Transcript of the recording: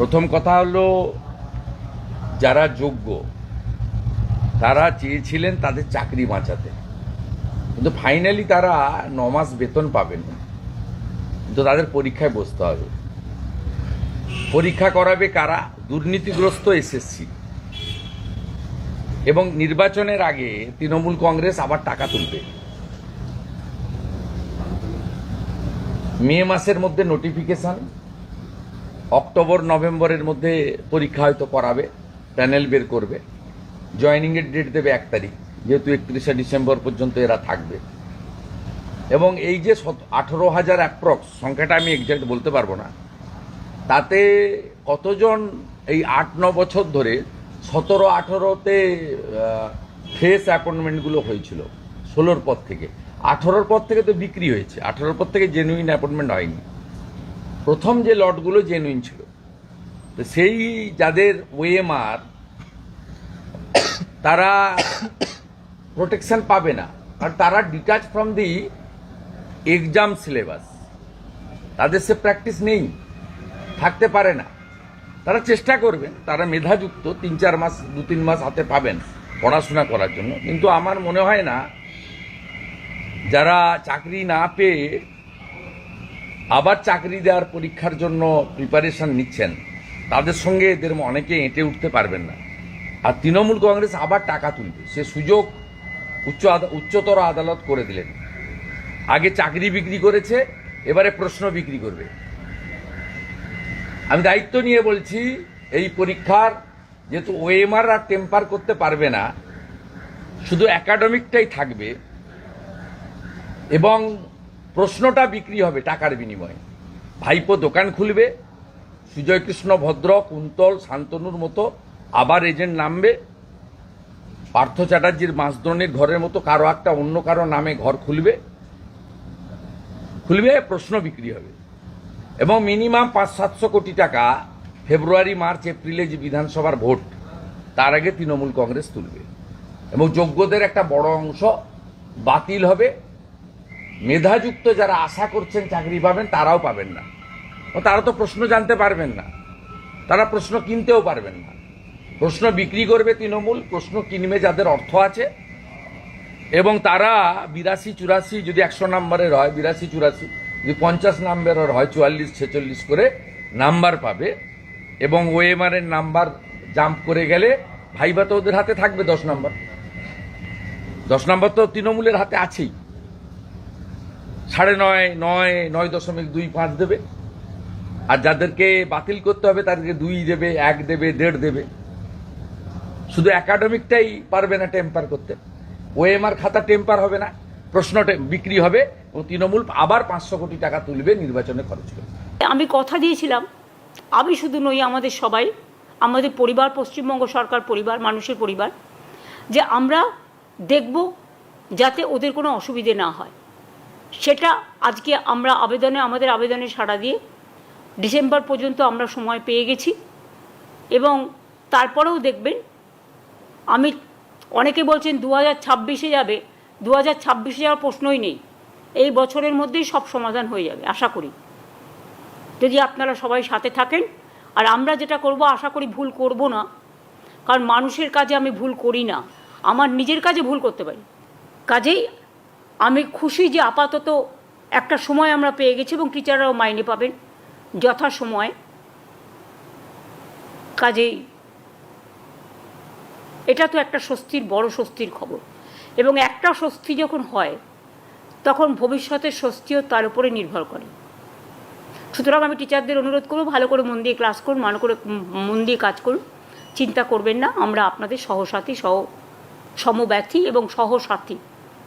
প্রথম কথা হলো, যারা যোগ্য, তারা চেয়েছিলেন তাদের চাকরি বাঁচাতে। কিন্তু ফাইনালি তারা ন মাস বেতন পাবেন। কিন্তু তাদের পরীক্ষায় বসতে হবে। পরীক্ষা করাবে কারা? দুর্নীতিগ্রস্ত এসএসসি এবং নির্বাচনের আগে তৃণমূল কংগ্রেস আবার টাকা তুলবে। মে মাসের মধ্যে নোটিফিকেশন অক্টোবর, নভেম্বরের মধ্যে পরীক্ষা হয়তো করাবে, প্যানেল বের করবে। জয়নিংয়ের ডেট দেবে এক তারিখ, যেহেতু একত্রিশে ডিসেম্বর পর্যন্ত এরা থাকবে। এবং এই যে আঠেরো হাজার অ্যাপ্রক্স সংখ্যাটা আমি এক্সাক্ট বলতে পারব না, তাতে কতজন এই আট, ন বছর ধরে সতেরো, আঠেরোতে ফেস অ্যাপয়েন্টমেন্টগুলো হয়েছিল, ষোলোর পর থেকে। আঠেরোর পর থেকে তো বিক্রি হয়েছে, আঠেরোর পর থেকে জেনুইন অ্যাপয়েন্টমেন্ট হয়নি। প্রথম যে লটগুলো জেনুইন ছিল। তো সেই যাদের ওএমআর, তারা প্রোটেকশন পাবে না। আর তারা detach from the exam syllabus তাদের সে প্র্যাকটিস নেই। থাকতে পারে না। তারা চেষ্টা করবেন তারা মেধাযুক্ত, তিন চার মাস, দু তিন মাস হাতে পাবেন পড়াশোনা করার জন্য। কিন্তু আমার মনে হয় না, যারা চাকরি না পেয়ে আবার চাকরি দেওয়ার পরীক্ষার জন্য প্রিপারেশন নিচ্ছেন। তাদের সঙ্গে এদের অনেকে এঁটে উঠতে পারবেন না। আর তৃণমূল কংগ্রেস আবার টাকা তুলবে। সে সুযোগ উচ্চ উচ্চতর আদালত করে দিলেন। আগে চাকরি বিক্রি করেছে, এবারে প্রশ্ন বিক্রি করবে। আমি দায়িত্ব নিয়ে বলছি, এই পরীক্ষার যেহেতু ওএমআর আর টেম্পার করতে পারবে না, শুধু একাডেমিকটাই থাকবে এবং প্রশ্নটা বিক্রি হবে টাকার বিনিময়ে। ভাইপো দোকান খুলবে সুজয় কৃষ্ণ ভদ্র কুন্তল, শান্তনুর মতো আবার এজেন্ট নামবে। পার্থ চ্যাটার্জির মাসদ্রণীর ঘরের মতো কারও একটা, অন্য কারও নামে ঘর খুলবে। খুলবে, প্রশ্ন বিক্রি হবে। এবং মিনিমাম পাঁচ সাতশো কোটি টাকা ফেব্রুয়ারি, মার্চ, এপ্রিলে যে বিধানসভার ভোট, তার আগে তৃণমূল কংগ্রেস তুলবে। এবং যোগ্যদের একটা বড় অংশ বাতিল হবে। মেধাযুক্ত যারা আশা করছেন চাকরি পাবেন, তারাও পাবেন না। তারা তো প্রশ্ন জানতে পারবেন না। তারা প্রশ্ন কিনতেও পারবেন না। প্রশ্ন বিক্রি করবে তৃণমূল, প্রশ্ন কিনবে যাদের অর্থ আছে। এবং তারা বিরাশি চুরাশি যদি একশো নাম্বারের হয়, বিরাশি চুরাশি যদি পঞ্চাশ নাম্বারের হয়, চুয়াল্লিশ, ছেচল্লিশ করে নাম্বার পাবে। এবং ওএমআর এর নাম্বার জাম্প করে গেলে ভাইবা তো ওদের হাতে থাকবে দশ নাম্বার। দশ নাম্বার তো তৃণমূলের হাতে আছেই। সাড়ে নয় নয় নয় দশমিক দুই পাঁচ দেবে। আর যাদেরকে বাতিল করতে হবে, তাদেরকে দুই দেবে, এক দেবে, দেড় দেবে। শুধু একাডেমিকটাই পারবে না টেম্পার করতে। ওএমআর খাতা টেম্পার হবে না, প্রশ্ন বিক্রি হবে এবং তৃণমূল আবার পাঁচশো কোটি টাকা তুলবে নির্বাচনে খরচ করবে আমি কথা দিয়েছিলাম, আমি শুধু নই, আমাদের সবাই, আমাদের পরিবার, পশ্চিমবঙ্গ সরকার পরিবার, মানুষের পরিবার, যে আমরা দেখব যাতে ওদের কোনো অসুবিধে না হয়। সেটা আজকে আমরা আবেদনে, আমাদের আবেদনে সাড়া দিয়ে ডিসেম্বর পর্যন্ত আমরা সময় পেয়ে গেছি এবং তারপরেও দেখবেন আমি অনেকে বলছেন দু হাজার ছাব্বিশে যাবে দু হাজার ছাব্বিশে যাওয়ার প্রশ্নই নেই। এই বছরের মধ্যেই সব সমাধান হয়ে যাবে, আশা করি। যদি আপনারা সবাই সাথে থাকেন, আর আমরা যেটা করব, আশা করি ভুল করব না, কারণ মানুষের কাজে আমি ভুল করি না। আমার নিজের কাজে ভুল করতে পারি। কাজেই আমি খুশি যে আপাতত একটা সময় আমরা পেয়ে গেছি এবং টিচাররাও মাইনে পাবেন যথা সময় কাজেই এটা তো একটা স্বস্তির, বড় স্বস্তির খবর। এবং একটা স্বস্তি যখন হয়, তখন ভবিষ্যতের স্বস্তিও তার উপরে নির্ভর করে। সুতরাং আমি টিচারদের অনুরোধ করব, ভালো করে মন দিয়ে ক্লাস করুন, ভালো করে মন দিয়ে কাজ করুন। চিন্তা করবেন না, আমরা আপনাদের সহসাথী, সহ, সমব্যথী এবং সহসাথী।